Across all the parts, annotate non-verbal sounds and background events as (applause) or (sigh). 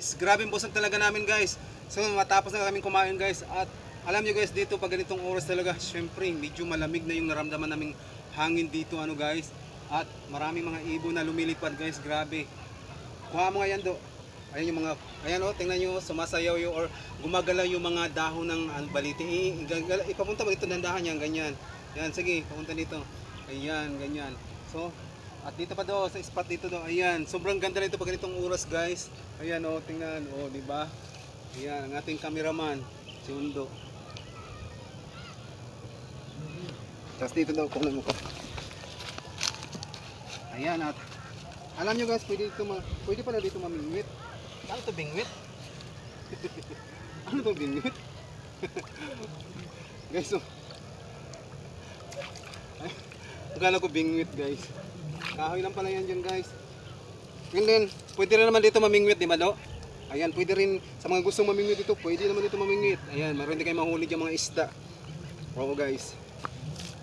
Guys, grabe ang busog talaga namin guys. So matapos na kami kumain guys at alam nyo guys dito pag ganitong oras talaga syempre medyo malamig na yung naramdaman naming hangin dito ano guys. At maraming mga ibon na lumilipad guys, grabe. Kuha mo nga yan do. Ayan yung mga, ayan o, tingnan nyo, sumasayaw yung or gumagalaw yung mga dahon ng ano, baliti. I, ipapunta mo dito dandahan yan, ganyan. Yan, sige, papunta dito. Ayan, ganyan. So, at dito pa do, sa spot dito do, ayan. Sobrang ganda nito pag ganitong oras guys. Ayan o, tingnan, o, di ba? Ayan, ang ating cameraman, si Undo. Tapos dito daw, kukunan mo ko. Ayan at alam nyo guys, pwede dito ma pwede pala dito mamingwit. Ano to bingwit? (laughs) ano to bingwit? (laughs) guys, so Ay, akala ko bingwit guys. Kahoy lang pala yan dyan guys. And then, pwede rin naman dito mamingwit, di ba do? Ayan, pwede rin sa mga gustong mamingwit dito, pwede naman dito mamingwit. Ayan, meron din kayo mahuli dyan mga isda. Oo guys.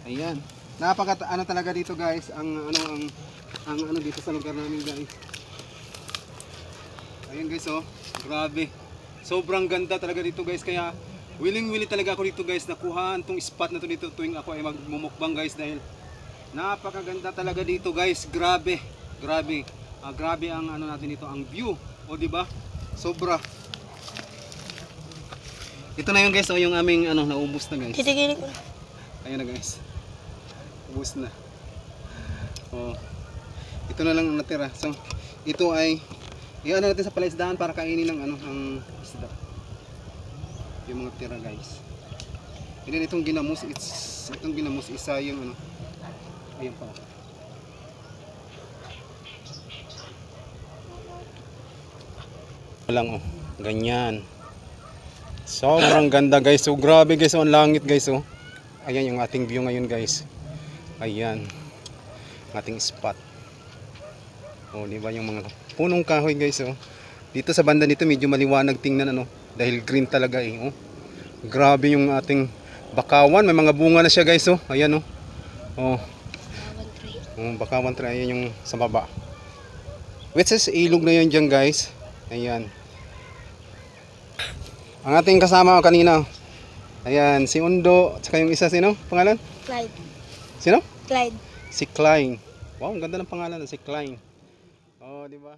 Ayan. Napaka ano talaga dito guys, ang ano ang ang ano dito sa lugar namin guys. Ayan guys oh, grabe. Sobrang ganda talaga dito guys kaya willing-willing talaga ako dito guys nakuhaan tong spot na to dito tuwing ako ay magmumukbang guys dahil napakaganda talaga dito guys. Grabe. Grabe. Ah, grabe ang ano natin dito, ang view. O di ba? Sobra. Ito na yung guys, oh, yung aming ano naubos na guys. Titigilin ko. Ayan na guys. Ubus na. Oh. Ito na lang ang natira. So, ito ay iano natin sa palaisdaan para kainin ng ano ang isda. Yung mga tira guys. And then itong ginamos, it's itong ginamos isa yung ano. Ayan pa. lang oh. Ganyan. Sobrang ganda guys. So grabe guys, oh, ang langit guys oh. Ayan yung ating view ngayon guys. Ayan. Ating spot. Oh, di ba yung mga punong kahoy guys oh. Dito sa banda nito medyo maliwanag tingnan ano dahil green talaga eh oh. Grabe yung ating bakawan, may mga bunga na siya guys oh. Ayan oh. Oh, Oh bakawan try ayan yung sa baba. Which is ilog na yun dyan guys. Ayan. Ang ating kasama kanina. Ayan, si Undo, at saka yung isa sino? Pangalan? Clyde. Sino? Clyde. Si Klein. Wow, ang ganda ng pangalan, si Klein. Oh, di ba?